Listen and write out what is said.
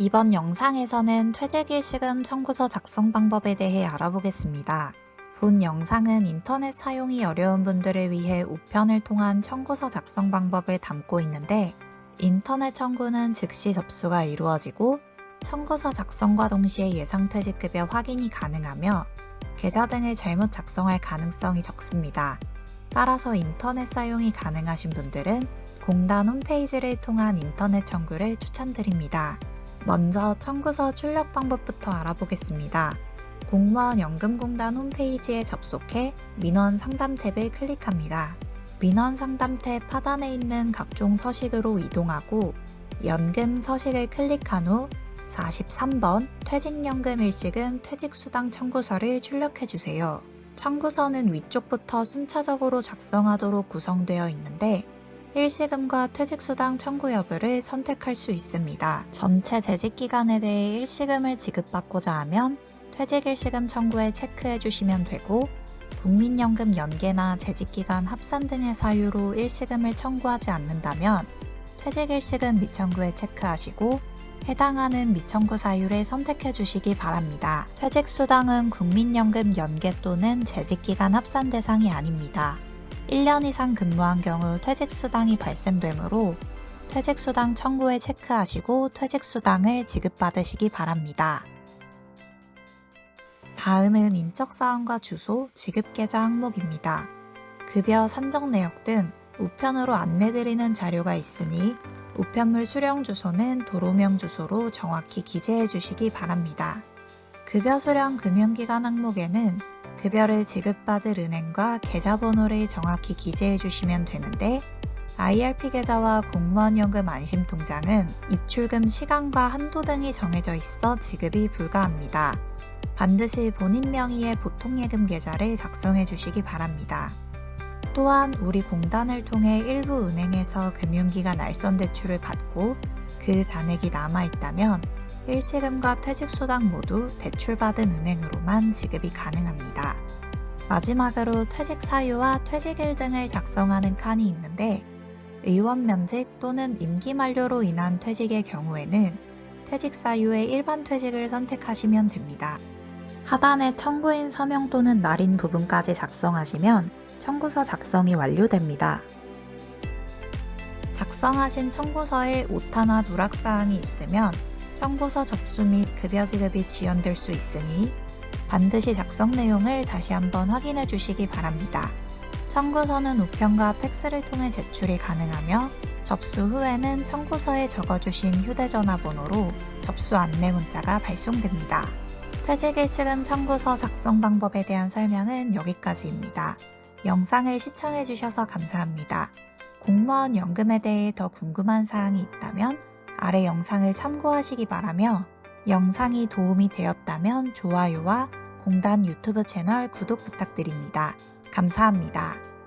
이번 영상에서는 퇴직일시금 청구서 작성 방법에 대해 알아보겠습니다. 본 영상은 인터넷 사용이 어려운 분들을 위해 우편을 통한 청구서 작성 방법을 담고 있는데 인터넷 청구는 즉시 접수가 이루어지고 청구서 작성과 동시에 예상 퇴직급여 확인이 가능하며 계좌 등을 잘못 작성할 가능성이 적습니다. 따라서 인터넷 사용이 가능하신 분들은 공단 홈페이지를 통한 인터넷 청구를 추천드립니다. 먼저 청구서 출력 방법부터 알아보겠습니다. 공무원 연금공단 홈페이지에 접속해 민원 상담 탭을 클릭합니다. 민원 상담 탭 하단에 있는 각종 서식으로 이동하고 연금 서식을 클릭한 후 43번 퇴직연금 일시금 퇴직수당 청구서를 출력해 주세요. 청구서는 위쪽부터 순차적으로 작성하도록 구성되어 있는데 일시금과 퇴직수당 청구 여부를 선택할 수 있습니다. 전체 재직 기간에 대해 일시금을 지급받고자 하면 퇴직일시금 청구에 체크해 주시면 되고 국민연금 연계나 재직기간 합산 등의 사유로 일시금을 청구하지 않는다면 퇴직일시금 미청구에 체크하시고 해당하는 미청구 사유를 선택해 주시기 바랍니다. 퇴직수당은 국민연금 연계 또는 재직기간 합산 대상이 아닙니다. 1년 이상 근무한 경우 퇴직수당이 발생되므로 퇴직수당 청구에 체크하시고 퇴직수당을 지급받으시기 바랍니다. 다음은 인적사항과 주소, 지급계좌 항목입니다. 급여 산정 내역 등 우편으로 안내드리는 자료가 있으니 우편물 수령 주소는 도로명 주소로 정확히 기재해 주시기 바랍니다. 급여 수령 금융기간 항목에는 급여를 지급받을 은행과 계좌번호를 정확히 기재해 주시면 되는데 IRP 계좌와 공무원연금 안심통장은 입출금 시간과 한도 등이 정해져 있어 지급이 불가합니다. 반드시 본인 명의의 보통예금 계좌를 작성해 주시기 바랍니다. 또한 우리 공단을 통해 일부 은행에서 금융기관 알선 대출을 받고 그 잔액이 남아있다면 일시금과 퇴직수당 모두 대출받은 은행으로만 지급이 가능합니다. 마지막으로 퇴직 사유와 퇴직일 등을 작성하는 칸이 있는데 의원 면직 또는 임기 만료로 인한 퇴직의 경우에는 퇴직 사유의 일반 퇴직을 선택하시면 됩니다. 하단에 청구인 서명 또는 날인 부분까지 작성하시면 청구서 작성이 완료됩니다. 작성하신 청구서에 오타나 누락사항이 있으면 청구서 접수 및 급여 지급이 지연될 수 있으니 반드시 작성 내용을 다시 한번 확인해 주시기 바랍니다. 청구서는 우편과 팩스를 통해 제출이 가능하며 접수 후에는 청구서에 적어주신 휴대전화 번호로 접수 안내 문자가 발송됩니다. 퇴직일시금 청구서 작성 방법에 대한 설명은 여기까지입니다. 영상을 시청해주셔서 감사합니다. 공무원 연금에 대해 더 궁금한 사항이 있다면 아래 영상을 참고하시기 바라며 영상이 도움이 되었다면 좋아요와 공단 유튜브 채널 구독 부탁드립니다. 감사합니다.